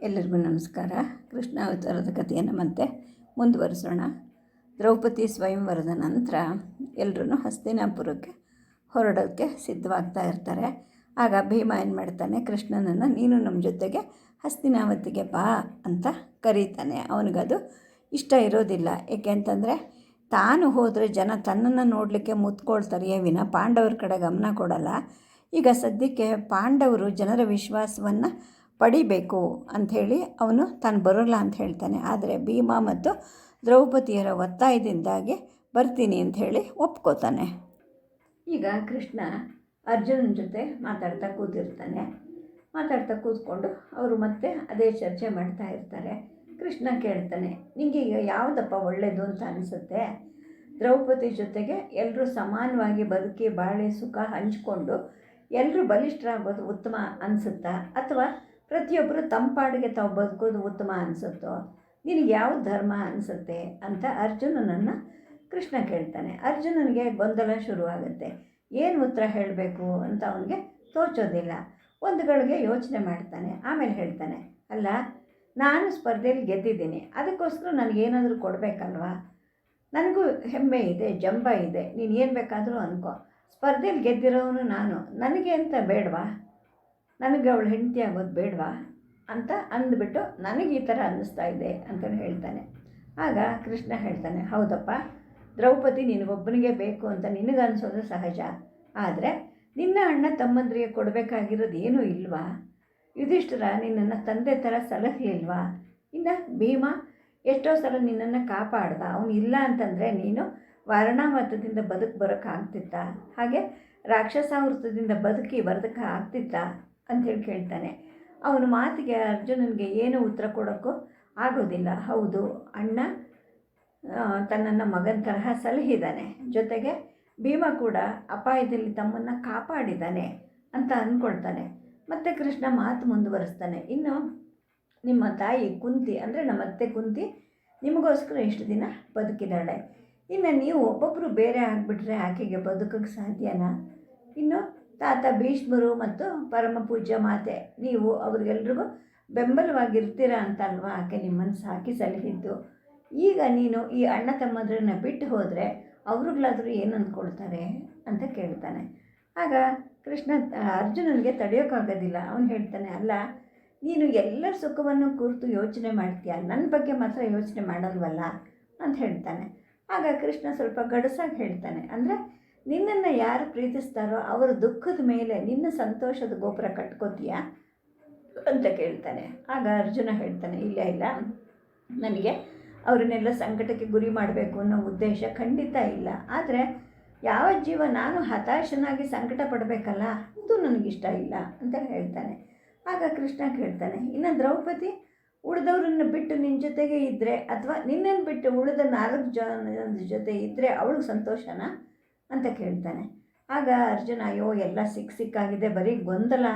ಎಲ್ಲರಿಗೂ ನಮಸ್ಕಾರ. ಕೃಷ್ಣ ಅವತಾರದ ಕಥೆಯನ್ನು ಮತ್ತೆ ಮುಂದುವರಿಸೋಣ. ದ್ರೌಪದಿ ಸ್ವಯಂವರದ ನಂತರ ಎಲ್ಲರೂ ಹಸ್ತಿನಾಪುರಕ್ಕೆ ಹೊರಡೋಕ್ಕೆ ಸಿದ್ಧವಾಗ್ತಾ ಇರ್ತಾರೆ. ಆಗ ಭೀಮ ಏನು ಮಾಡ್ತಾನೆ, ಕೃಷ್ಣನನ್ನು, ನೀನು ನಮ್ಮ ಜೊತೆಗೆ ಹಸ್ತಿನಾವತಿಗೆ ಬಾ ಅಂತ ಕರೀತಾನೆ. ಅವನಿಗದು ಇಷ್ಟ ಇರೋದಿಲ್ಲ. ಏಕೆ ಅಂತಂದರೆ, ತಾನು ಹೋದರೆ ಜನ ತನ್ನನ್ನು ನೋಡಲಿಕ್ಕೆ ಮುತ್ಕೊಳ್ತಾರೆಯೇ ವಿನ ಪಾಂಡವರ ಕಡೆ ಗಮನ ಕೊಡಲ್ಲ. ಈಗ ಸದ್ಯಕ್ಕೆ ಪಾಂಡವರು ಜನರ ವಿಶ್ವಾಸವನ್ನು ಪಡಿಬೇಕು ಅಂಥೇಳಿ ಅವನು ತಾನು ಬರೋಲ್ಲ ಅಂತ ಹೇಳ್ತಾನೆ. ಆದರೆ ಭೀಮ ಮತ್ತು ದ್ರೌಪದಿಯರ ಒತ್ತಾಯದಿಂದಾಗಿ ಬರ್ತೀನಿ ಅಂಥೇಳಿ ಒಪ್ಕೋತಾನೆ. ಈಗ ಕೃಷ್ಣ ಅರ್ಜುನನ ಜೊತೆ ಮಾತಾಡ್ತಾ ಕೂತಿರ್ತಾನೆ. ಮಾತಾಡ್ತಾ ಕೂತ್ಕೊಂಡು ಅವರು ಮತ್ತೆ ಅದೇ ಚರ್ಚೆ ಮಾಡ್ತಾ ಇರ್ತಾರೆ. ಕೃಷ್ಣ ಕೇಳ್ತಾನೆ ನಿಮಗೆ ಈಗ ಯಾವುದಪ್ಪ ಒಳ್ಳೆಯದು ಅಂತ ಅನಿಸುತ್ತೆ? ದ್ರೌಪದಿ ಜೊತೆಗೆ ಎಲ್ಲರೂ ಸಮಾನವಾಗಿ ಬದುಕಿ ಬಾಳೆ ಸುಖ ಹಂಚಿಕೊಂಡು ಎಲ್ಲರೂ ಬಲಿಷ್ಠರಾಗೋದು ಉತ್ತಮ ಅನಿಸುತ್ತಾ? ಅಥವಾ ಪ್ರತಿಯೊಬ್ಬರು ತಂಪಾಡಿಗೆ ತಾವು ಬದುಕೋದು ಉತ್ತಮ ಅನಿಸುತ್ತೋ, ನಿನಗೆ ಯಾವ ಧರ್ಮ ಅನಿಸುತ್ತೆ ಅಂತ ಅರ್ಜುನನನ್ನು ಕೃಷ್ಣ ಕೇಳ್ತಾನೆ. ಅರ್ಜುನನಿಗೆ ಗೊಂದಲ ಶುರುವಾಗುತ್ತೆ. ಏನು ಉತ್ತರ ಹೇಳಬೇಕು ಅಂತ ಅವನಿಗೆ ತೋಚೋದಿಲ್ಲ. ಒಂದು ಗಳಿಗೆ ಯೋಚನೆ ಮಾಡ್ತಾನೆ, ಆಮೇಲೆ ಹೇಳ್ತಾನೆ, ಅಲ್ಲ, ನಾನು ಸ್ಪರ್ಧೆಯಲ್ಲಿ ಗೆದ್ದಿದ್ದೀನಿ. ಅದಕ್ಕೋಸ್ಕರ ನನಗೇನಾದರೂ ಕೊಡಬೇಕಲ್ವಾ? ನನಗೂ ಹೆಮ್ಮೆ ಇದೆ, ಜಂಬ ಇದೆ. ನೀನು ಏನು ಬೇಕಾದರೂ ಅನ್ಕೋ. ಸ್ಪರ್ಧೆಯಲ್ಲಿ ಗೆದ್ದಿರೋನು ನಾನು. ನನಗೆ ಅಂತ ಬೇಡವಾ? ನನಗೆ ಅವಳು ಹೆಂಡತಿ ಆಗೋದು ಬೇಡವಾ ಅಂತ ಅಂದ್ಬಿಟ್ಟು ನನಗೆ ಈ ಥರ ಅನ್ನಿಸ್ತಾ ಇದೆ ಅಂತ ಹೇಳ್ತಾನೆ. ಆಗ ಕೃಷ್ಣ ಹೇಳ್ತಾನೆ, ಹೌದಪ್ಪ, ದ್ರೌಪದಿ ನಿನಗೊಬ್ಬನಿಗೆ ಬೇಕು ಅಂತ ನಿನಗೆ ಅನಿಸೋದು ಸಹಜ, ಆದರೆ ನಿನ್ನ ಅಣ್ಣ ತಮ್ಮಂದ್ರಿಗೆ ಕೊಡಬೇಕಾಗಿರೋದು ಏನೂ ಇಲ್ವಾ? ಯುಧಿಷ್ಠಿರ ನಿನ್ನನ್ನು ತಂದೆ ಥರ ಸಲಹಲಿಲ್ವಾ ಇನ್ನು ಭೀಮ ಎಷ್ಟೋ ಸಲ ನಿನ್ನನ್ನು ಕಾಪಾಡ್ದ, ಅವನು ಇಲ್ಲ ಅಂತಂದರೆ ನೀನು ವಾರಣಾಮತದಿಂದ ಬದುಕು ಬರೋಕ್ಕಾಗ್ತಿತ್ತ? ಹಾಗೆ ರಾಕ್ಷಸಾವೃತದಿಂದ ಬದುಕಿ ಬರೋದಕ್ಕೆ ಆಗ್ತಿತ್ತ ಅಂಥೇಳಿ ಕೇಳ್ತಾನೆ. ಅವನ ಮಾತಿಗೆ, ಅರ್ಜುನನಿಗೆ ಏನು ಉತ್ತರ ಕೊಡೋಕ್ಕೂ ಆಗೋದಿಲ್ಲ. ಹೌದು, ಅಣ್ಣ ತನ್ನನ್ನು ಮಗನ ತರಹ ಸಲಹಿದ್ದಾನೆ. ಜೊತೆಗೆ ಭೀಮ ಕೂಡ ಅಪಾಯದಲ್ಲಿ ತಮ್ಮನ್ನು ಕಾಪಾಡಿದ್ದಾನೆ ಅಂತ ಅಂದ್ಕೊಳ್ತಾನೆ ಮತ್ತು ಕೃಷ್ಣ ಮಾತು ಮುಂದುವರಿಸ್ತಾನೆ. ಇನ್ನು ನಿಮ್ಮ ತಾಯಿ ಕುಂತಿ, ಅಂದರೆ ನಮ್ಮ ಅತ್ತೆ ಕುಂತಿ, ನಿಮಗೋಸ್ಕರ ಇಷ್ಟು ದಿನ ಬದುಕಿದ್ದಾಳೆ. ಇನ್ನು ನೀವು ಒಬ್ಬೊಬ್ಬರು ಬೇರೆ ಆಗಿಬಿಟ್ರೆ ಆಕೆಗೆ ಬದುಕೋಕ್ಕೆ ಸಾಧ್ಯನಾ? ಇನ್ನು ತಾತ ಭೀಷ್ಮರು ಮತ್ತು ಪರಮ ಪೂಜ್ಯ ಮಾತೆ, ನೀವು ಅವ್ರಿಗೆಲ್ರಿಗೂ ಬೆಂಬಲವಾಗಿರ್ತೀರ ಅಂತ ಅಲ್ವಾ ಆಕೆ ನಿಮ್ಮನ್ನು ಸಾಕಿ ಸಲಹಿದ್ದು ಈಗ ನೀನು ಈ ಅಣ್ಣ ತಮ್ಮದ್ರನ್ನ ಬಿಟ್ಟು ಹೋದರೆ ಅವ್ರಿಗ್ಲಾದರೂ ಏನು ಅಂದ್ಕೊಳ್ತಾರೆ ಅಂತ ಕೇಳ್ತಾನೆ. ಆಗ ಕೃಷ್ಣ ಅರ್ಜುನನಿಗೆ ತಡೆಯೋಕ್ಕಾಗೋದಿಲ್ಲ ಅವನು ಹೇಳ್ತಾನೆ, ಅಲ್ಲ, ನೀನು ಎಲ್ಲರ ಸುಖವನ್ನು ಕುರಿತು ಯೋಚನೆ ಮಾಡ್ತೀಯ? ನನ್ನ ಬಗ್ಗೆ ಮಾತ್ರ ಯೋಚನೆ ಮಾಡಲ್ವಲ್ಲ? ಅಂತ ಹೇಳ್ತಾನೆ. ಆಗ ಕೃಷ್ಣ ಸ್ವಲ್ಪ ಗಡಸಾಗಿ ಹೇಳ್ತಾನೆ. ಅಂದರೆ ನಿನ್ನನ್ನು ಯಾರು ಪ್ರೀತಿಸ್ತಾರೋ ಅವರ ದುಃಖದ ಮೇಲೆ ನಿನ್ನ ಸಂತೋಷದ ಗೋಪುರ ಕಟ್ಕೋತೀಯಾ? ಅಂತ ಕೇಳ್ತಾನೆ. ಆಗ ಅರ್ಜುನ ಹೇಳ್ತಾನೆ, ಇಲ್ಲ ಇಲ್ಲ. ನನಗೆ ಅವರನ್ನೆಲ್ಲ ಸಂಕಟಕ್ಕೆ ಗುರಿ ಮಾಡಬೇಕು ಅನ್ನೋ ಉದ್ದೇಶ ಖಂಡಿತ ಇಲ್ಲ. ಆದರೆ ಯಾವ ಜೀವ ನಾನು ಹತಾಶನಾಗಿ ಸಂಕಟ ಪಡಬೇಕಲ್ಲ ಇದು ನನಗಿಷ್ಟ ಇಲ್ಲ ಅಂತ ಹೇಳ್ತಾನೆ. ಆಗ ಕೃಷ್ಣ ಕೇಳ್ತಾನೆ, ಇನ್ನು ದ್ರೌಪದಿ, ಉಳಿದವ್ರನ್ನ ಬಿಟ್ಟು ನಿನ್ನ ಜೊತೆಗೆ ಇದ್ದರೆ ಅಥವಾ ನಿನ್ನನ್ನು ಬಿಟ್ಟು ಉಳಿದ ನಾಲ್ಕು ಜನ ಜೊತೆ ಇದ್ದರೆ ಅವಳಿಗೆ ಸಂತೋಷನಾ? ಅಂತ ಕೇಳ್ತಾನೆ. ಆಗ ಅರ್ಜುನ, ಅಯ್ಯೋ, ಎಲ್ಲ ಸಿಕ್ಕ ಸಿಕ್ಕಾಗಿದೆ, ಬರೀ ಗೊಂದಲ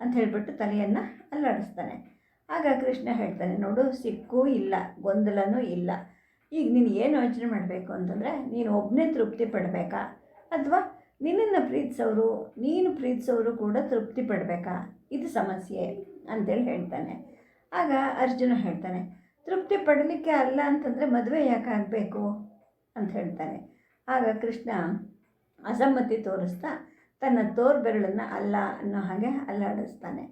ಅಂತ ಹೇಳಿಬಿಟ್ಟು ತಲೆಯನ್ನು ಅಲ್ಲಾಡಿಸ್ತಾನೆ. ಆಗ ಕೃಷ್ಣ ಹೇಳ್ತಾನೆ, ನೋಡು, ಸಿಕ್ಕೂ ಇಲ್ಲ, ಗೊಂದಲನೂ ಇಲ್ಲ. ಈಗ ನೀನು ಏನು ಯೋಚನೆ ಮಾಡಬೇಕು ಅಂತಂದರೆ, ನೀನು ಒಬ್ಬನೇ ತೃಪ್ತಿ ಪಡಬೇಕಾ? ಅಥವಾ ನಿನ್ನನ್ನು ಪ್ರೀತಿಸೋರು, ನೀನು ಪ್ರೀತಿಸೋರು ಕೂಡ ತೃಪ್ತಿ ಪಡಬೇಕಾ? ಇದು ಸಮಸ್ಯೆ ಅಂತೇಳಿ ಹೇಳ್ತಾನೆ. ಆಗ ಅರ್ಜುನ ಹೇಳ್ತಾನೆ, ತೃಪ್ತಿ ಪಡಲಿಕ್ಕೆ ಅಲ್ಲ ಅಂತಂದರೆ ಮದುವೆ ಯಾಕೆ ಆಗಬೇಕು ಅಂತ ಹೇಳ್ತಾನೆ. ಆಗ ಕೃಷ್ಣ ಅಸಮ್ಮತಿ ತೋರಿಸ್ತಾ ತನ್ನ ತೋರ್ ಬೆರಳನ್ನು ಅಲ್ಲ ಅನ್ನೋ ಹಾಗೆ ಅಲ್ಲಾಡಿಸ್ತಾನೆ.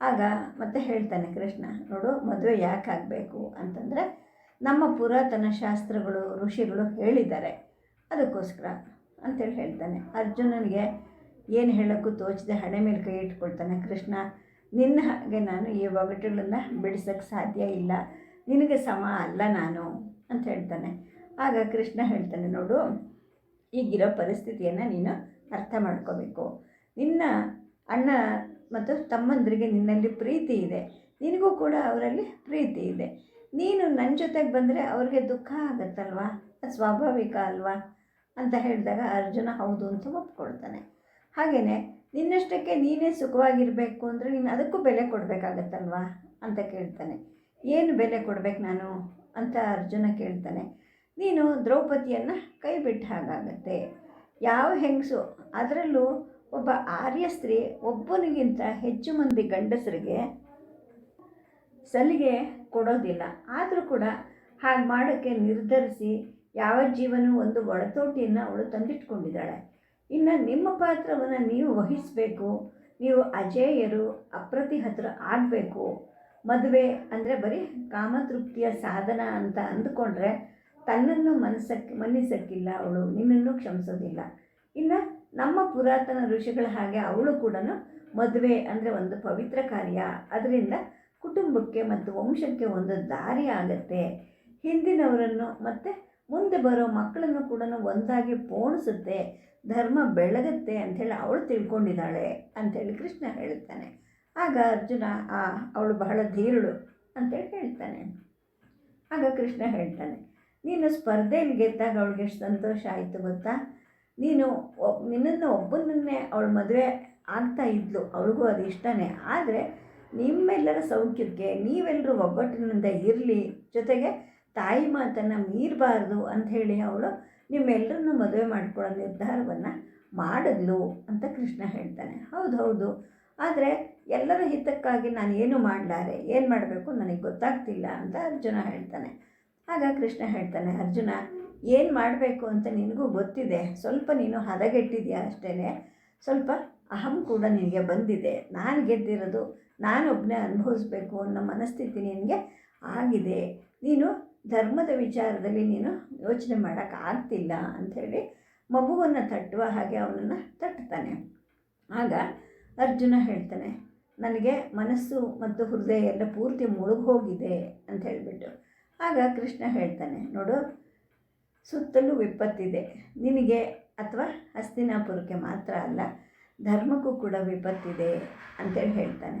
ಆಗ ಮತ್ತೆ ಹೇಳ್ತಾನೆ ಕೃಷ್ಣ, ನೋಡು ಮದುವೆ ಯಾಕೆ ಆಗಬೇಕು ಅಂತಂದರೆ ನಮ್ಮ ಪುರಾತನ ಶಾಸ್ತ್ರಗಳು, ಋಷಿಗಳು ಹೇಳಿದ್ದಾರೆ. ಅದಕ್ಕೋಸ್ಕರ ಅಂತೇಳಿ ಹೇಳ್ತಾನೆ. ಅರ್ಜುನನಿಗೆ ಏನು ಹೇಳೋಕ್ಕೂ ತೋಚದೆ ಹಣೆ ಮೇಲೆ ಕೈ ಇಟ್ಕೊಳ್ತಾನೆ. ಕೃಷ್ಣ, ನಿನ್ನ ಹಾಗೆ ನಾನು ಈ ಒಗಟುಗಳನ್ನು ಬಿಡಿಸೋಕ್ಕೆ ಸಾಧ್ಯ ಇಲ್ಲ. ನಿನಗೆ ಸಮ ಅಲ್ಲ ನಾನು ಅಂತ ಹೇಳ್ತಾನೆ. ಆಗ ಕೃಷ್ಣ ಹೇಳ್ತಾನೆ, ನೋಡು ಈಗಿರೋ ಪರಿಸ್ಥಿತಿಯನ್ನು ನೀನು ಅರ್ಥ ಮಾಡ್ಕೋಬೇಕು. ನಿನ್ನ ಅಣ್ಣ ಮತ್ತು ತಮ್ಮಂದರಿಗೆ ನಿನ್ನಲ್ಲಿ ಪ್ರೀತಿ ಇದೆ. ನಿನಗೂ ಕೂಡ ಅವರಲ್ಲಿ ಪ್ರೀತಿ ಇದೆ. ನೀನು ನನ್ನ ಜೊತೆಗೆ ಬಂದರೆ ಅವ್ರಿಗೆ ದುಃಖ ಆಗತ್ತಲ್ವಾ? ಅದು ಸ್ವಾಭಾವಿಕ ಅಲ್ವಾ? ಅಂತ ಹೇಳಿದಾಗ ಅರ್ಜುನ ಹೌದು ಅಂತ ಒಪ್ಕೊಳ್ತಾನೆ. ಹಾಗೆಯೇ ನಿನ್ನಷ್ಟಕ್ಕೆ ನೀನೇ ಸುಖವಾಗಿರಬೇಕು ಅಂದರೆ ನೀನು ಅದಕ್ಕೂ ಬೆಲೆ ಕೊಡಬೇಕಾಗತ್ತಲ್ವಾ? ಅಂತ ಕೇಳ್ತಾನೆ. ಏನು ಬೆಲೆ ಕೊಡ್ಬೇಕು ನಾನು? ಅಂತ ಅರ್ಜುನ ಕೇಳ್ತಾನೆ. ನೀನು ದ್ರೌಪದಿಯನ್ನು ಕೈ ಬಿಟ್ಟ ಹಾಗಾಗತ್ತೆ. ಯಾವ ಹೆಂಗಸು? ಅದರಲ್ಲೂ ಒಬ್ಬ ಆರ್ಯ ಸ್ತ್ರೀ ಒಬ್ಬನಿಗಿಂತ ಹೆಚ್ಚು ಮಂದಿ ಗಂಡಸರಿಗೆ ಸಲಿಗೆ ಕೊಡೋದಿಲ್ಲ. ಆದರೂ ಕೂಡ ಹಾಗೆ ಮಾಡೋಕ್ಕೆ ನಿರ್ಧರಿಸಿ ಯಾವ ಜೀವನ ಒಂದು ಒಳತೋಟಿಯನ್ನು ಅವಳು ತಂದಿಟ್ಕೊಂಡಿದ್ದಾಳೆ. ಇನ್ನು ನಿಮ್ಮ ಪಾತ್ರವನ್ನು ನೀವು ವಹಿಸಬೇಕು. ನೀವು ಅಜೇಯರು, ಅಪ್ರತಿಹತರು ಆಗಬೇಕು. ಮದುವೆ ಅಂದರೆ ಬರೀ ಕಾಮತೃಪ್ತಿಯ ಸಾಧನ ಅಂತ ಅಂದುಕೊಂಡ್ರೆ ತನ್ನನ್ನು ಮನಸ್ಸಕ್ಕೆ ಮನ್ನಿಸಕ್ಕಿಲ್ಲ ಅವಳು, ನಿನ್ನನ್ನು ಕ್ಷಮಿಸೋದಿಲ್ಲ. ಇನ್ನು ನಮ್ಮ ಪುರಾತನ ಋಷಿಗಳ ಹಾಗೆ ಅವಳು ಕೂಡ ಮದುವೆ ಅಂದರೆ ಒಂದು ಪವಿತ್ರ ಕಾರ್ಯ. ಅದರಿಂದ ಕುಟುಂಬಕ್ಕೆ ಮತ್ತು ವಂಶಕ್ಕೆ ಒಂದು ದಾರಿ ಆಗತ್ತೆ. ಹಿಂದಿನವರನ್ನು ಮತ್ತು ಮುಂದೆ ಬರೋ ಮಕ್ಕಳನ್ನು ಕೂಡ ಒಂದಾಗಿ ಪೋಣಿಸುತ್ತೆ. ಧರ್ಮ ಬೆಳಗುತ್ತೆ ಅಂಥೇಳಿ ಅವಳು ತಿಳ್ಕೊಂಡಿದ್ದಾಳೆ ಅಂಥೇಳಿ ಕೃಷ್ಣ ಹೇಳುತ್ತಾನೆ. ಆಗ ಅರ್ಜುನ, ಆ, ಅವಳು ಬಹಳ ಧೀರಳು ಅಂತೇಳಿ ಹೇಳ್ತಾನೆ. ಆಗ ಕೃಷ್ಣ ಹೇಳ್ತಾನೆ ನೀನು ಸ್ಪರ್ಧೆಯಲ್ಲಿ ಗೆದ್ದಾಗ ಅವಳಿಗೆ ಎಷ್ಟು ಸಂತೋಷ ಆಯಿತು ಗೊತ್ತಾ? ನೀನು ನಿನ್ನನ್ನು ಒಬ್ಬನನ್ನೇ ಅವಳು ಮದುವೆ ಆಗ್ತಾ ಇದ್ಲು, ಅವಳಿಗೂ ಅದು ಇಷ್ಟನೇ. ಆದರೆ ನಿಮ್ಮೆಲ್ಲರ ಸೌಖ್ಯಕ್ಕೆ ನೀವೆಲ್ಲರೂ ಒಬ್ಬಟ್ಟಿನಿಂದ ಇರಲಿ, ಜೊತೆಗೆ ತಾಯಿ ಮಾತನ್ನು ಮೀರಬಾರ್ದು ಅಂಥೇಳಿ ಅವಳು ನಿಮ್ಮೆಲ್ಲರನ್ನು ಮದುವೆ ಮಾಡ್ಕೊಳ್ಳೋ ನಿರ್ಧಾರವನ್ನು ಮಾಡಿದ್ಲು ಅಂತ ಕೃಷ್ಣ ಹೇಳ್ತಾನೆ. ಹೌದು ಹೌದು. ಆದರೆ ಎಲ್ಲರ ಹಿತಕ್ಕಾಗಿ ನಾನು ಏನು ಮಾಡಲಾರೆ? ಏನು ಮಾಡಬೇಕು? ನನಗೆ ಗೊತ್ತಾಗ್ತಿಲ್ಲ ಅಂತ ಅರ್ಜುನ ಹೇಳ್ತಾನೆ. ಆಗ ಕೃಷ್ಣ ಹೇಳ್ತಾನೆ, ಅರ್ಜುನ, ಏನು ಮಾಡಬೇಕು ಅಂತ ನಿನಗೂ ಗೊತ್ತಿದೆ. ಸ್ವಲ್ಪ ನೀನು ಹದಗೆಟ್ಟಿದೆಯಾ ಅಷ್ಟೇ ಸ್ವಲ್ಪ ಅಹಂ ಕೂಡ ನಿನಗೆ ಬಂದಿದೆ. ನಾನು ಗೆದ್ದಿರೋದು ನಾನೊಬ್ಬನೇ ಅನುಭವಿಸ್ಬೇಕು ಅನ್ನೋ ಮನಸ್ಥಿತಿ ನಿನಗೆ ಆಗಿದೆ. ನೀನು ಧರ್ಮದ ವಿಚಾರದಲ್ಲಿ ನೀನು ಯೋಚನೆ ಮಾಡೋಕ್ಕಾಗ್ತಿಲ್ಲ ಅಂಥೇಳಿ ಮಗುವನ್ನು ತಟ್ಟುವ ಹಾಗೆ ಅವನನ್ನು ತಟ್ಟುತ್ತಾನೆ ಆಗ ಅರ್ಜುನ ಹೇಳ್ತಾನೆ, ನನಗೆ ಮನಸ್ಸು ಮತ್ತು ಹೃದಯ ಎಲ್ಲ ಪೂರ್ತಿ ಮುಳುಗೋಗಿದೆ ಅಂತ ಹೇಳಿಬಿಟ್ಟು. ಆಗ ಕೃಷ್ಣ ಹೇಳ್ತಾನೆ, ನೋಡು, ಸುತ್ತಲೂ ವಿಪತ್ತಿದೆ. ನಿನಗೆ ಅಥವಾ ಹಸ್ತಿನಾಪುರಕ್ಕೆ ಮಾತ್ರ ಅಲ್ಲ, ಧರ್ಮಕ್ಕೂ ಕೂಡ ವಿಪತ್ತಿದೆ, ಅಂತೇಳಿ ಹೇಳ್ತಾನೆ.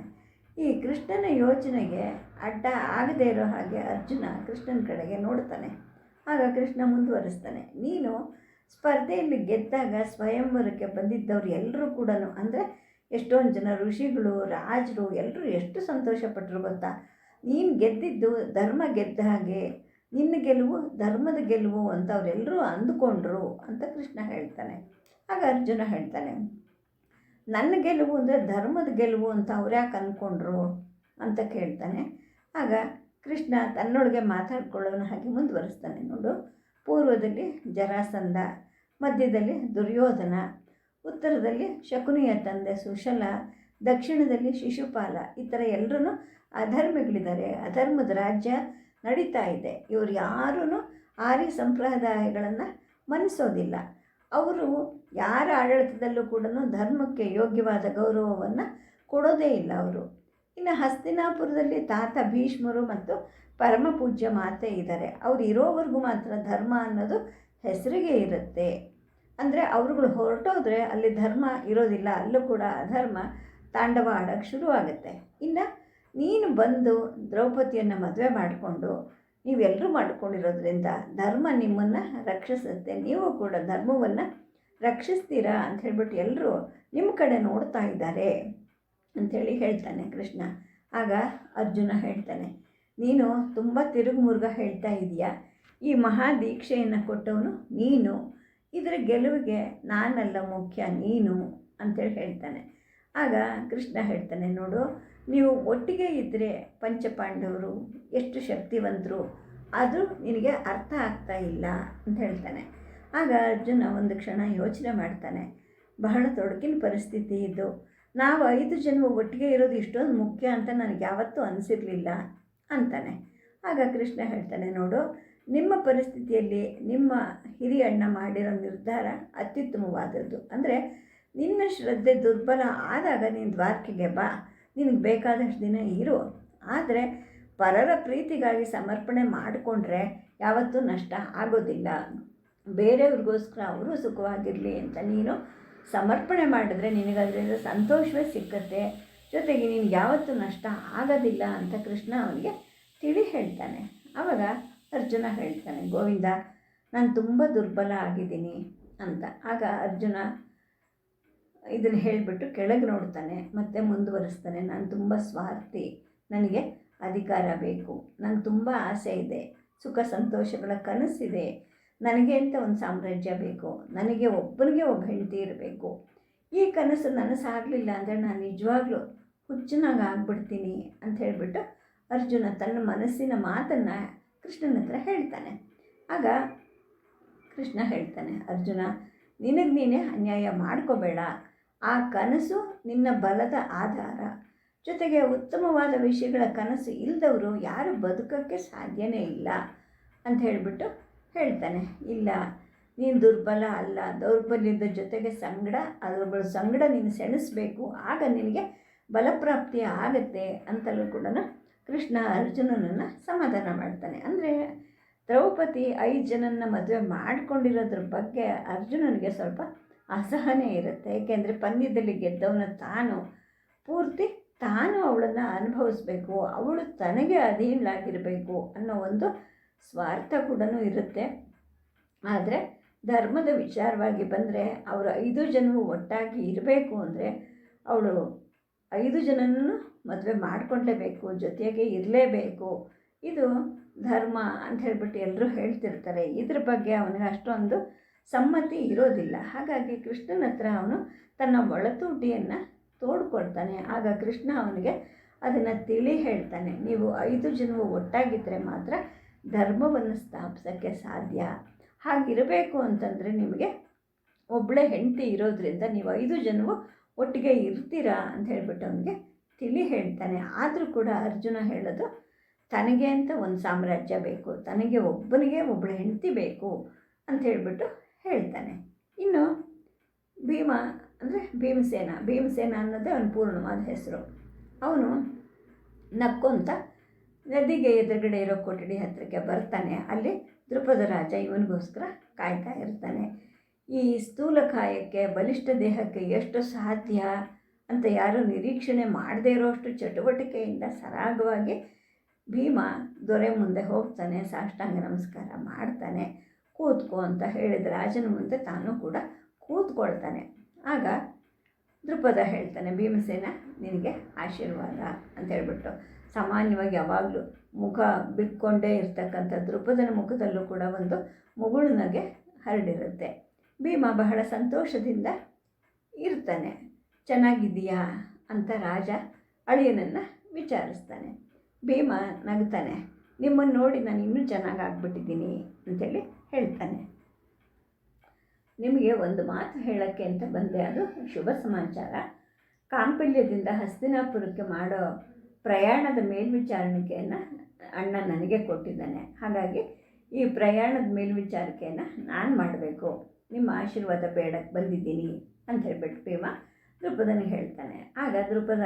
ಈ ಕೃಷ್ಣನ ಯೋಚನೆಗೆ ಅಡ್ಡ ಆಗದೇ ಇರೋ ಹಾಗೆ ಅರ್ಜುನ ಕೃಷ್ಣನ ಕಡೆಗೆ ನೋಡ್ತಾನೆ. ಆಗ ಕೃಷ್ಣ ಮುಂದುವರಿಸ್ತಾನೆ, ನೀನು ಸ್ಪರ್ಧೆಯಲ್ಲಿ ಗೆದ್ದಾಗ ಸ್ವಯಂವರಕ್ಕೆ ಬಂದಿದ್ದವ್ರು ಎಲ್ಲರೂ ಕೂಡ ಅಂದರೆ ಎಷ್ಟೊಂದು ಜನ ಋಷಿಗಳು, ರಾಜರು ಎಲ್ಲರೂ ಎಷ್ಟು ಸಂತೋಷಪಟ್ಟರು ಗೊತ್ತಾ? ನೀನು ಗೆದ್ದಿದ್ದು ಧರ್ಮ ಗೆದ್ದ ಹಾಗೆ, ನಿನ್ನ ಗೆಲುವು ಧರ್ಮದ ಗೆಲುವು ಅಂತ ಅವರೆಲ್ಲರೂ ಅಂದುಕೊಂಡ್ರು ಅಂತ ಕೃಷ್ಣ ಹೇಳ್ತಾನೆ. ಆಗ ಅರ್ಜುನ ಹೇಳ್ತಾನೆ, ನನ್ನ ಗೆಲುವು ಅಂದರೆ ಧರ್ಮದ ಗೆಲುವು ಅಂತ ಅವ್ರು ಯಾಕೆ ಅಂದ್ಕೊಂಡ್ರು ಅಂತ ಕೇಳ್ತಾನೆ. ಆಗ ಕೃಷ್ಣ ತನ್ನೊಳಗೆ ಮಾತಾಡ್ಕೊಳ್ಳೋನ ಹಾಗೆ ಮುಂದುವರಿಸ್ತಾನೆ. ನೋಡು, ಪೂರ್ವದಲ್ಲಿ ಜರಾಸಂಧ, ಮಧ್ಯದಲ್ಲಿ ದುರ್ಯೋಧನ, ಉತ್ತರದಲ್ಲಿ ಶಕುನಿಯ ತಂದೆ ಸುಶಲ, ದಕ್ಷಿಣದಲ್ಲಿ ಶಿಶುಪಾಲ, ಈ ಥರ ಎಲ್ಲರೂ ಅಧರ್ಮಿಗಳಿದ್ದಾರೆ, ಅಧರ್ಮದ ರಾಜ್ಯ ನಡೀತಾ ಇದೆ. ಇವರು ಯಾರೂ ಆರ್ಯ ಸಂಪ್ರದಾಯಗಳನ್ನು ಮನಿಸೋದಿಲ್ಲ. ಅವರು ಯಾರ ಆಡಳಿತದಲ್ಲೂ ಕೂಡ ಧರ್ಮಕ್ಕೆ ಯೋಗ್ಯವಾದ ಗೌರವವನ್ನು ಕೊಡೋದೇ ಇಲ್ಲ ಅವರು. ಇನ್ನು ಹಸ್ತಿನಾಪುರದಲ್ಲಿ ತಾತ ಭೀಷ್ಮರು ಮತ್ತು ಪರಮ ಪೂಜ್ಯ ಮಾತೆ ಇದ್ದಾರೆ ಅವ್ರು ಇರೋವರೆಗೂ ಮಾತ್ರ ಧರ್ಮ ಅನ್ನೋದು ಹೆಸರಿಗೆ ಇರುತ್ತೆ. ಅಂದರೆ ಅವ್ರುಗಳು ಹೊರಟೋದ್ರೆ ಅಲ್ಲಿ ಧರ್ಮ ಇರೋದಿಲ್ಲ, ಅಲ್ಲೂ ಕೂಡ ಅಧರ್ಮ ತಾಂಡವ ಆಡೋಕ್ಕೆ ಶುರುವಾಗುತ್ತೆ. ಇನ್ನು ನೀನು ಬಂದು ದ್ರೌಪದಿಯನ್ನು ಮದುವೆ ಮಾಡಿಕೊಂಡು ನೀವೆಲ್ಲರೂ ಮಾಡ್ಕೊಂಡಿರೋದ್ರಿಂದ ಧರ್ಮ ನಿಮ್ಮನ್ನು ರಕ್ಷಿಸುತ್ತೆ. ನೀವು ಕೂಡ ಧರ್ಮವನ್ನು ರಕ್ಷಿಸ್ತೀರಾ ಅಂತ ಹೇಳ್ಬಿಟ್ಟು ಎಲ್ಲರೂ ನಿಮ್ಮ ಕಡೆ ನೋಡ್ತಾ ಇದ್ದಾರೆ ಅಂಥೇಳಿ ಹೇಳ್ತಾನೆ ಕೃಷ್ಣ. ಆಗ ಅರ್ಜುನ ಹೇಳ್ತಾನೆ, ನೀನು ತುಂಬ ತಿರುಗುಮುರುಗ ಹೇಳ್ತಾ ಇದೀಯಾ? ಈ ಮಹಾದೀಕ್ಷೆಯನ್ನು ಕೊಟ್ಟವನು ನೀನು. ಇದರ ಗೆಲುವಿಗೆ ನಾನಲ್ಲ ಮುಖ್ಯ ನೀನು ಅಂತೇಳಿ ಹೇಳ್ತಾನೆ. ಆಗ ಕೃಷ್ಣ ಹೇಳ್ತಾನೆ, ನೋಡು ನೀವು ಒಟ್ಟಿಗೆ ಇದ್ದರೆ ಪಂಚಪಾಂಡವರು ಎಷ್ಟು ಶಕ್ತಿವಂತರು, ಅದು ನಿನಗೆ ಅರ್ಥ ಆಗ್ತಾ ಇಲ್ಲ ಅಂತ ಹೇಳ್ತಾನೆ. ಆಗ ಅರ್ಜುನ ಒಂದು ಕ್ಷಣ ಯೋಚನೆ ಮಾಡ್ತಾನೆ, ಬಹಳ ತೊಡಕಿನ ಪರಿಸ್ಥಿತಿ ಇದ್ದು ನಾವು ಐದು ಜನ ಒಟ್ಟಿಗೆ ಇರೋದು ಇಷ್ಟೊಂದು ಮುಖ್ಯ ಅಂತ ನನಗೆ ಯಾವತ್ತೂ ಅನಿಸಿರಲಿಲ್ಲ ಅಂತಾನೆ. ಆಗ ಕೃಷ್ಣ ಹೇಳ್ತಾನೆ, ನೋಡು, ನಿಮ್ಮ ಪರಿಸ್ಥಿತಿಯಲ್ಲಿ ನಿಮ್ಮ ಹಿರಿಯಣ್ಣ ಮಾಡಿರೋ ನಿರ್ಧಾರ ಅತ್ಯುತ್ತಮವಾದದ್ದು. ಅಂದರೆ ನಿನ್ನ ಶ್ರದ್ಧೆ ದುರ್ಬಲ ಆದಾಗ ನೀನು ದ್ವಾರಕೆಗೆ ಬಾ. ನಿನಗೆ ಬೇಕಾದಷ್ಟು ದಿನ ಇರು. ಆದರೆ ಪರರ ಪ್ರೀತಿಗಾಗಿ ಸಮರ್ಪಣೆ ಮಾಡಿಕೊಂಡ್ರೆ ಯಾವತ್ತೂ ನಷ್ಟ ಆಗೋದಿಲ್ಲ. ಬೇರೆಯವ್ರಿಗೋಸ್ಕರ ಅವರು ಸುಖವಾಗಿರಲಿ ಅಂತ ನೀನು ಸಮರ್ಪಣೆ ಮಾಡಿದ್ರೆ ನಿನಗೆ ಅದರಿಂದ ಸಂತೋಷವೇ ಸಿಕ್ಕತ್ತೆ. ಜೊತೆಗೆ ನಿನಗೆ ಯಾವತ್ತೂ ನಷ್ಟ ಆಗೋದಿಲ್ಲ ಅಂತ ಕೃಷ್ಣ ಅವನಿಗೆ ತಿಳಿ ಹೇಳ್ತಾನೆ. ಆವಾಗ ಅರ್ಜುನ ಹೇಳ್ತಾನೆ, ಗೋವಿಂದ, ನಾನು ತುಂಬ ದುರ್ಬಲ ಆಗಿದ್ದೀನಿ ಅಂತ. ಆಗ ಅರ್ಜುನ ಇದನ್ನು ಹೇಳಿಬಿಟ್ಟು ಕೆಳಗೆ ನೋಡ್ತಾನೆ, ಮತ್ತು ಮುಂದುವರಿಸ್ತಾನೆ. ನಾನು ತುಂಬ ಸ್ವಾರ್ಥಿ. ನನಗೆ ಅಧಿಕಾರ ಬೇಕು. ನಂಗೆ ತುಂಬ ಆಸೆ ಇದೆ. ಸುಖ ಸಂತೋಷಗಳ ಕನಸಿದೆ. ನನಗೆ ಅಂತ ಒಂದು ಸಾಮ್ರಾಜ್ಯ ಬೇಕು? ನನಗೆ ಒಬ್ಬನಿಗೆ ಒಬ್ಬ ಹೆಂಡತಿ ಇರಬೇಕು. ಈ ಕನಸು ನನಸಾಗಲಿಲ್ಲ ಅಂದರೆ ನಾನು ನಿಜವಾಗ್ಲೂ ಹುಚ್ಚನಾಗ ಆಗ್ಬಿಡ್ತೀನಿ ಅಂತ ಹೇಳಿಬಿಟ್ಟು ಅರ್ಜುನ ತನ್ನ ಮನಸ್ಸಿನ ಮಾತನ್ನು ಕೃಷ್ಣನ ಹತ್ರ ಹೇಳ್ತಾನೆ. ಆಗ ಕೃಷ್ಣ ಹೇಳ್ತಾನೆ, ಅರ್ಜುನ, ನಿನಗೆ ನೀನೇ ಅನ್ಯಾಯ ಮಾಡ್ಕೋಬೇಡ. ಆ ಕನಸು ನಿನ್ನ ಬಲದ ಆಧಾರ. ಜೊತೆಗೆ ಉತ್ತಮವಾದ ವಿಷಯಗಳ ಕನಸು ಇಲ್ಲದವರು ಯಾರು ಬದುಕೋಕ್ಕೆ ಸಾಧ್ಯನೇ ಇಲ್ಲ ಅಂತ ಹೇಳಿಬಿಟ್ಟು ಹೇಳ್ತಾನೆ. ಇಲ್ಲ, ನೀನು ದುರ್ಬಲ ಅಲ್ಲ. ದೌರ್ಬಲ್ಯದ ಜೊತೆಗೆ ಸಂಗಡ ಅದ್ರ ಸಂಗಡ ನೀನು ಸೆಣಸಬೇಕು. ಆಗ ನಿನಗೆ ಬಲಪ್ರಾಪ್ತಿ ಆಗತ್ತೆ ಅಂತಲೂ ಕೂಡ ಕೃಷ್ಣ ಅರ್ಜುನನನ್ನು ಸಮಾಧಾನ ಮಾಡ್ತಾನೆ. ಅಂದರೆ ದ್ರೌಪದಿ ಐದು ಜನನ ಮದುವೆ ಮಾಡಿಕೊಂಡಿರೋದ್ರ ಬಗ್ಗೆ ಅರ್ಜುನನಿಗೆ ಸ್ವಲ್ಪ ಅಸಹನೆ ಇರುತ್ತೆ. ಏಕೆಂದರೆ ಪಂದ್ಯದಲ್ಲಿ ಗೆದ್ದವನು ತಾನು ಪೂರ್ತಿ ತಾನು ಅವಳನ್ನು ಅನುಭವಿಸ್ಬೇಕು, ಅವಳು ತನಗೆ ಅಧೀನಳಾಗಿರಬೇಕು ಅನ್ನೋ ಒಂದು ಸ್ವಾರ್ಥ ಕೂಡ ಇರುತ್ತೆ. ಆದರೆ ಧರ್ಮದ ವಿಚಾರವಾಗಿ ಬಂದರೆ ಅವರು ಐದು ಜನವು ಒಟ್ಟಾಗಿ ಇರಬೇಕು ಅಂದರೆ ಅವಳು ಐದು ಜನನೂ ಮದುವೆ ಮಾಡಿಕೊಂಡೇಬೇಕು ಜೊತೆಗೆ ಇರಲೇಬೇಕು. ಇದು ಧರ್ಮ ಅಂತ ಹೇಳ್ಬಿಟ್ಟು ಎಲ್ಲರೂ ಹೇಳ್ತಿರ್ತಾರೆ. ಇದ್ರ ಬಗ್ಗೆ ಅವನಿಗೆ ಅಷ್ಟೊಂದು ಸಮ್ಮತಿ ಇರೋದಿಲ್ಲ. ಹಾಗಾಗಿ ಕೃಷ್ಣನ ಹತ್ರ ಅವನು ತನ್ನ ಒಳತೂಟಿಯನ್ನು ತೋಡ್ಕೊಳ್ತಾನೆ. ಆಗ ಕೃಷ್ಣ ಅವನಿಗೆ ಅದನ್ನು ತಿಳಿ ಹೇಳ್ತಾನೆ. ನೀವು ಐದು ಜನವು ಒಟ್ಟಾಗಿದ್ದರೆ ಮಾತ್ರ ಧರ್ಮವನ್ನು ಸ್ಥಾಪಿಸೋಕ್ಕೆ ಸಾಧ್ಯ. ಹಾಗಿರಬೇಕು ಅಂತಂದರೆ ನಿಮಗೆ ಒಬ್ಬಳೆ ಹೆಂಡತಿ ಇರೋದ್ರಿಂದ ನೀವು ಐದು ಜನವು ಒಟ್ಟಿಗೆ ಇರ್ತೀರಾ ಅಂತ ಹೇಳ್ಬಿಟ್ಟು ಅವನಿಗೆ ತಿಳಿ ಹೇಳ್ತಾನೆ. ಆದರೂ ಕೂಡ ಅರ್ಜುನ ಹೇಳೋದು ತನಗೆ ಅಂತ ಒಂದು ಸಾಮ್ರಾಜ್ಯ ಬೇಕು. ತನಗೆ ಒಬ್ಬನಿಗೆ ಒಬ್ಬಳು ಹೆಂಡತಿ ಬೇಕು ಅಂತ ಹೇಳ್ಬಿಟ್ಟು ಹೇಳ್ತಾನೆ. ಇನ್ನು ಭೀಮ, ಅಂದರೆ ಭೀಮಸೇನ ಭೀಮಸೇನ ಅನ್ನೋದೇ ಅವನ ಪೂರ್ಣವಾದ ಹೆಸರು. ಅವನು ನಕ್ಕೊಂತ ನದಿಗೆ ಎದುರುಗಡೆ ಇರೋ ಕೊಠಡಿ ಹತ್ತಿರಕ್ಕೆ ಬರ್ತಾನೆ. ಅಲ್ಲಿ ದೃಪದ ರಾಜ ಇವನಿಗೋಸ್ಕರ ಕಾಯ್ತಾ ಇರ್ತಾನೆ. ಈ ಸ್ಥೂಲ ಕಾಯಕ್ಕೆ, ಬಲಿಷ್ಠ ದೇಹಕ್ಕೆ ಎಷ್ಟು ಸಾಧ್ಯ ಅಂತ ಯಾರು ನಿರೀಕ್ಷಣೆ ಮಾಡದೇ ಇರೋಷ್ಟು ಚಟುವಟಿಕೆಯಿಂದ ಸರಾಗವಾಗಿ ಭೀಮ ದೊರೆ ಮುಂದೆ ಹೋಗ್ತಾನೆ, ಸಾಷ್ಟಾಂಗ ನಮಸ್ಕಾರ ಮಾಡ್ತಾನೆ. ಕೂತ್ಕೋ ಅಂತ ಹೇಳಿದ ರಾಜನ ಮುಂದೆ ತಾನು ಕೂಡ ಕೂತ್ಕೊಳ್ತಾನೆ. ಆಗ ದೃಪದ ಹೇಳ್ತಾನೆ, ಭೀಮಸೇನ ನಿನಗೆ ಆಶೀರ್ವಾದ ಅಂತ ಹೇಳ್ಬಿಟ್ಟು. ಸಾಮಾನ್ಯವಾಗಿ ಯಾವಾಗಲೂ ಮುಖ ಬಿಕ್ಕೊಂಡೇ ಇರ್ತಕ್ಕಂಥ ದೃಪದನ ಮುಖದಲ್ಲೂ ಕೂಡ ಒಂದು ಮುಗುಳುನಗೆ ಹರಡಿರುತ್ತೆ. ಭೀಮ ಬಹಳ ಸಂತೋಷದಿಂದ ಇರ್ತಾನೆ. ಚೆನ್ನಾಗಿದೆಯಾ ಅಂತ ರಾಜ ಅಳಿಯನನ್ನು ವಿಚಾರಿಸ್ತಾನೆ. ಭೀಮ ನಗ್ತಾನೆ, ನಿಮ್ಮನ್ನು ನೋಡಿ ನಾನು ಇನ್ನೂ ಚೆನ್ನಾಗಿ ಆಗ್ಬಿಟ್ಟಿದ್ದೀನಿ ಅಂತೇಳಿ ಹೇಳ್ತಾನೆ. ನಿಮಗೆ ಒಂದು ಮಾತು ಹೇಳೋಕ್ಕೆ ಅಂತ ಬಂದೆ. ಅದು ಶುಭ ಸಮಾಚಾರ. ಕಾಂಪಲ್ಯದಿಂದ ಹಸ್ತಿನಾಪುರಕ್ಕೆ ಮಾಡೋ ಪ್ರಯಾಣದ ಮೇಲ್ವಿಚಾರಣಿಕೆಯನ್ನು ಅಣ್ಣ ನನಗೆ ಕೊಟ್ಟಿದ್ದಾನೆ. ಹಾಗಾಗಿ ಈ ಪ್ರಯಾಣದ ಮೇಲ್ವಿಚಾರಿಕೆಯನ್ನು ನಾನು ಮಾಡಬೇಕು. ನಿಮ್ಮ ಆಶೀರ್ವಾದ ಬೇಡಕ್ಕೆ ಬಂದಿದ್ದೀನಿ ಅಂತ ಹೇಳ್ಬಿಟ್ಟು ಭೀಮ ದ್ರುಪದನಿಗೆ ಹೇಳ್ತಾನೆ. ಆಗ ದ್ರುಪದ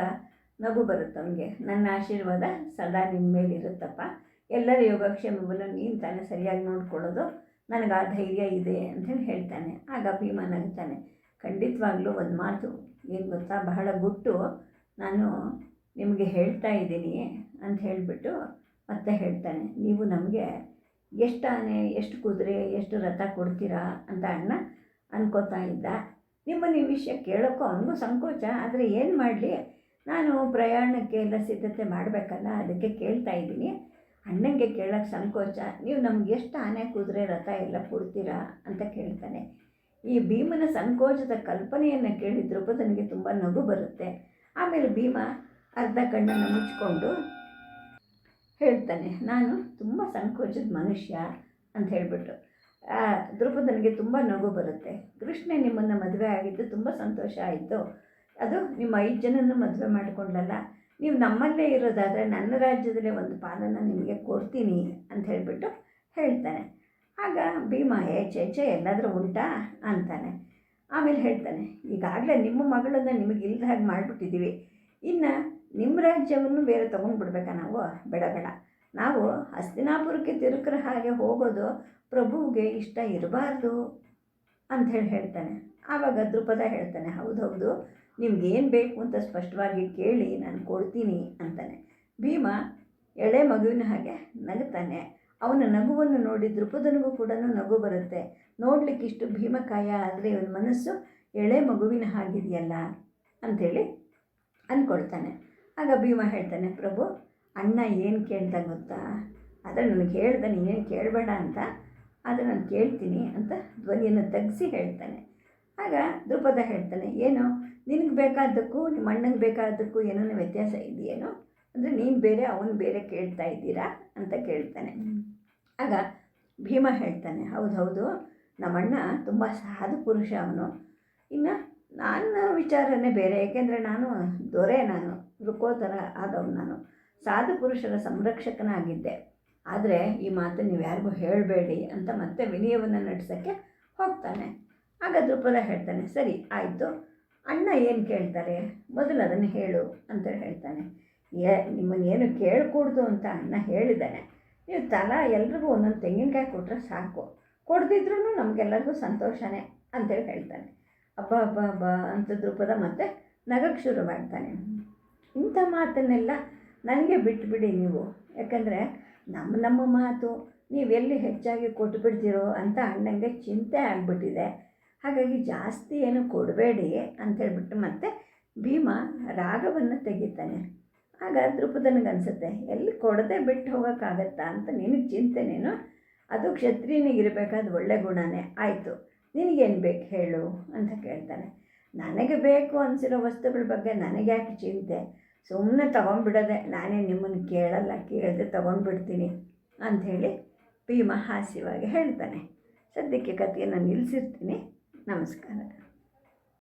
ನಗು ಬರುತ್ತೆ ಅವನಿಗೆ. ನನ್ನ ಆಶೀರ್ವಾದ ಸದಾ ನಿಮ್ಮ ಮೇಲಿರುತ್ತಪ್ಪ. ಎಲ್ಲರ ಯೋಗಕ್ಷೇಮವನ್ನು ನೀನು ತಾನೇ ಸರಿಯಾಗಿ ನೋಡ್ಕೊಳ್ಳೋದು. ನನಗೆ ಆ ಧೈರ್ಯ ಇದೆ ಅಂಥೇಳಿ ಹೇಳ್ತಾನೆ. ಆಗ ಭೀಮ ನಗ್ತಾನೆ. ಖಂಡಿತವಾಗ್ಲೂ ಒಂದು ಮಾತು ಏನು ಗೊತ್ತಾ? ಬಹಳ ಗುಟ್ಟು ನಾನು ನಿಮಗೆ ಹೇಳ್ತಾ ಇದ್ದೀನಿ ಅಂತ ಹೇಳಿಬಿಟ್ಟು ಮತ್ತೆ ಹೇಳ್ತಾನೆ. ನೀವು ನಮಗೆ ಎಷ್ಟು ಆನೆ, ಎಷ್ಟು ಕುದುರೆ, ಎಷ್ಟು ರಥ ಕೊಡ್ತೀರಾ ಅಂತ ಅಣ್ಣ ಅನ್ಕೋತಾ ಇದ್ದ. ನಿಮ್ಮನ್ನು ಈ ವಿಷಯ ಕೇಳೋಕ್ಕೂ ಅವನಿಗೂ ಸಂಕೋಚ, ಆದರೆ ಏನು ಮಾಡಲಿ? ನಾನು ಪ್ರಯಾಣಕ್ಕೆ ಎಲ್ಲ ಸಿದ್ಧತೆ ಮಾಡಬೇಕಲ್ಲ, ಅದಕ್ಕೆ ಕೇಳ್ತಾ ಇದ್ದೀನಿ. ಅಣ್ಣಂಗೆ ಕೇಳೋಕ್ಕೆ ಸಂಕೋಚ, ನೀವು ನಮ್ಗೆ ಎಷ್ಟು ಆನೆ, ಕುದುರೆ, ರಥ ಎಲ್ಲ ಕೊಡ್ತೀರಾ? ಅಂತ ಕೇಳ್ತಾನೆ. ಈ ಭೀಮನ ಸಂಕೋಚದ ಕಲ್ಪನೆಯನ್ನು ಕೇಳಿ ದ್ರೌಪದನಿಗೆ ತುಂಬ ನಗು ಬರುತ್ತೆ. ಆಮೇಲೆ ಭೀಮ ಅರ್ಧ ಕಣ್ಣನ್ನು ಮುಚ್ಕೊಂಡು ಹೇಳ್ತಾನೆ, ನಾನು ತುಂಬ ಸಂಕೋಚದ ಮನುಷ್ಯ ಅಂತ ಹೇಳಿಬಿಟ್ಟು ದ್ರೌಪದನಿಗೆ ತುಂಬ ನಗು ಬರುತ್ತೆ. ಕೃಷ್ಣ ನಿಮ್ಮನ್ನು ಮದುವೆ ಆಗಿದ್ದು ತುಂಬ ಸಂತೋಷ ಆಯಿತು. ಅದು ನಿಮ್ಮ ಐದು ಜನನ್ನು ಮದುವೆ ಮಾಡಿಕೊಂಡಲ್ಲ. ನೀವು ನಮ್ಮಲ್ಲೇ ಇರೋದಾದರೆ ನನ್ನ ರಾಜ್ಯದಲ್ಲೇ ಒಂದು ಪಾಲನ್ನು ನಿಮಗೆ ಕೊಡ್ತೀನಿ ಅಂತ ಹೇಳಿಬಿಟ್ಟು ಹೇಳ್ತಾನೆ. ಆಗ ಭೀಮ ಏಚೆ ಏಚೆ ಎಲ್ಲಾದರೂ ಉಂಟಾ? ಅಂತಾನೆ. ಆಮೇಲೆ ಹೇಳ್ತಾನೆ, ಈಗಾಗಲೇ ನಿಮ್ಮ ಮಗಳನ್ನು ನಿಮಗೆ ಇಲ್ಲದ ಹಾಗೆ ಮಾಡಿಬಿಟ್ಟಿದ್ದೀವಿ. ಇನ್ನು ನಿಮ್ಮ ರಾಜ್ಯವನ್ನು ಬೇರೆ ತೊಗೊಂಡ್ಬಿಡ್ಬೇಕಾ ನಾವು? ಬೇಡ ಬೇಡ. ನಾವು ಹಸ್ತಿನಾಪುರಕ್ಕೆ ತಿರುಕರ ಹಾಗೆ ಹೋಗೋದು ಪ್ರಭುವಿಗೆ ಇಷ್ಟ ಇರಬಾರ್ದು. ಅಂಥೇಳಿ ಹೇಳ್ತಾನೆ. ಆವಾಗ ದ್ರುಪದ ಹೇಳ್ತಾನೆ ಹೌದೌದು ನಿಮ್ಗೇನು ಬೇಕು ಅಂತ ಸ್ಪಷ್ಟವಾಗಿ ಕೇಳಿ ನಾನು ಕೊಡ್ತೀನಿ ಅಂತಾನೆ. ಭೀಮ ಎಳೆ ಮಗುವಿನ ಹಾಗೆ ನಗುತ್ತಾನೆ ಅವನ ನಗುವನ್ನು ನೋಡಿ ದೃಪದನಿಗೂ ಕೂಡ ನಗು ಬರುತ್ತೆ. ನೋಡಲಿಕ್ಕಿಷ್ಟು ಭೀಮಕಾಯ ಆದರೆ ಇವನ ಮನಸ್ಸು ಎಳೆ ಮಗುವಿನ ಹಾಗಿದೆಯಲ್ಲ ಅಂಥೇಳಿ ಅಂದ್ಕೊಳ್ತಾನೆ ಆಗ ಭೀಮ ಹೇಳ್ತಾನೆ, ಪ್ರಭು, ಅಣ್ಣ ಏನು ಕೇಳ್ದ ಗೊತ್ತಾ? ಆದರೆ ನನಗೆ ಹೇಳ್ದೆ ನೀನೇನು ಕೇಳಬೇಡ ಅಂತ. ಆದರೆ ನಾನು ಕೇಳ್ತೀನಿ ಅಂತ ಧ್ವನಿಯನ್ನು ತಗ್ಗಿಸಿ ಹೇಳ್ತಾನೆ. ಆಗ ದ್ರುಪದ ಹೇಳ್ತಾನೆ, ಏನು? ನಿನಗೆ ಬೇಕಾದ್ದಕ್ಕೂ ನಿಮ್ಮ ಅಣ್ಣಂಗೆ ಬೇಕಾದ್ದಕ್ಕೂ ಏನೋ ವ್ಯತ್ಯಾಸ ಇದೆಯೇನೋ? ಅಂದರೆ ನೀನು ಬೇರೆ, ಅವನು ಬೇರೆ ಕೇಳ್ತಾ ಇದ್ದೀರಾ? ಅಂತ ಕೇಳ್ತಾನೆ. ಆಗ ಭೀಮ ಹೇಳ್ತಾನೆ, ಹೌದು ಹೌದು, ನಮ್ಮಣ್ಣ ತುಂಬ ಸಾಧು ಪುರುಷ ಅವನು. ಇನ್ನು ನನ್ನ ವಿಚಾರನೇ ಬೇರೆ, ಏಕೆಂದರೆ ನಾನು ದೊರೆ ನಾನು, ರುಕೋತರ ಆದವನು ನಾನು. ಸಾಧು ಪುರುಷರ ಸಂರಕ್ಷಕನಾಗಿದ್ದೆ. ಆದರೆ ಈ ಮಾತು ನೀವು ಯಾರಿಗೂ ಹೇಳಬೇಡಿ ಅಂತ ಮತ್ತೆ ವಿನಯವನ್ನು ನಡೆಸೋಕ್ಕೆ ಹೋಗ್ತಾನೆ. ಆಗ ದ್ರುಪದ ಹೇಳ್ತಾನೆ, ಸರಿ, ಆಯಿತು. ಅಣ್ಣ ಏನು ಕೇಳ್ತಾರೆ? ಮೊದಲು ಅದನ್ನು ಹೇಳು ಅಂತ ಹೇಳ್ತಾನೆ. ಏ ನಿಮ್ಮನ್ನೇನು ಕೇಳಕೂಡ್ದು ಅಂತ ಅಣ್ಣ ಹೇಳಿದ್ದಾನೆ ನೀವು ತಲಾ ಎಲ್ರಿಗೂ ಒಂದೊಂದು ತೆಂಗಿನಕಾಯಿ ಕೊಟ್ಟರೆ ಸಾಕು. ಕೊಡ್ದಿದ್ರೂ ನಮಗೆಲ್ಲರಿಗೂ ಸಂತೋಷನೇ ಅಂತೇಳಿ ಹೇಳ್ತಾನೆ. ಅಬ್ಬ ಅಬ್ಬ ಅಬ್ಬ ಅಂತ ದೃಪದ ಮತ್ತೆ ನಗಕ್ಕೆ ಶುರು ಮಾಡ್ತಾನೆ. ಇಂಥ ಮಾತನ್ನೆಲ್ಲ ನನಗೆ ಬಿಟ್ಟುಬಿಡಿ ನೀವು. ಯಾಕಂದರೆ ನಮ್ಮ ನಮ್ಮ ಮಾತು. ನೀವೆಲ್ಲಿ ಹೆಚ್ಚಾಗಿ ಕೊಟ್ಟುಬಿಡ್ತೀರೋ ಅಂತ ಅಣ್ಣಂಗೆ ಚಿಂತೆ ಆಗಿಬಿಟ್ಟಿದೆ. ಹಾಗಾಗಿ ಜಾಸ್ತಿ ಏನು ಕೊಡಬೇಡಿ ಅಂತೇಳ್ಬಿಟ್ಟು ಮತ್ತೆ ಭೀಮ ರಾಗವನ್ನು ತೆಗಿತಾನೆ. ಆಗ ದ್ರುಪದನಿಗನ್ಸುತ್ತೆ ಎಲ್ಲಿ ಕೊಡದೆ ಬಿಟ್ಟು ಹೋಗೋಕ್ಕಾಗತ್ತಾ ಅಂತ ನಿನಗೆ ಚಿಂತೆ ನೀನು? ಅದು ಕ್ಷತ್ರಿಯನಿಗಿರಬೇಕಾದ ಒಳ್ಳೆ ಗುಣನೇ. ಆಯಿತು, ನಿನಗೇನು ಬೇಕು ಹೇಳು ಅಂತ ಕೇಳ್ತಾನೆ. ನನಗೆ ಬೇಕು ಅನಿಸಿರೋ ವಸ್ತುಗಳ ಬಗ್ಗೆ ನನಗೆ ಯಾಕೆ ಚಿಂತೆ? ಸುಮ್ಮನೆ ತೊಗೊಂಡ್ಬಿಡೋದೆ, ನಾನೇ ನಿಮ್ಮನ್ನು ಕೇಳಲ್ಲ, ಕೇಳದೆ ತೊಗೊಂಡ್ಬಿಡ್ತೀನಿ ಅಂಥೇಳಿ ಭೀಮ ಹಾಸ್ಯವಾಗಿ ಹೇಳ್ತಾನೆ. ಸದ್ಯಕ್ಕೆ ಕಥೆಯನ್ನು ನಿಲ್ಲಿಸಿರ್ತೀನಿ ನಮಸ್ಕಾರ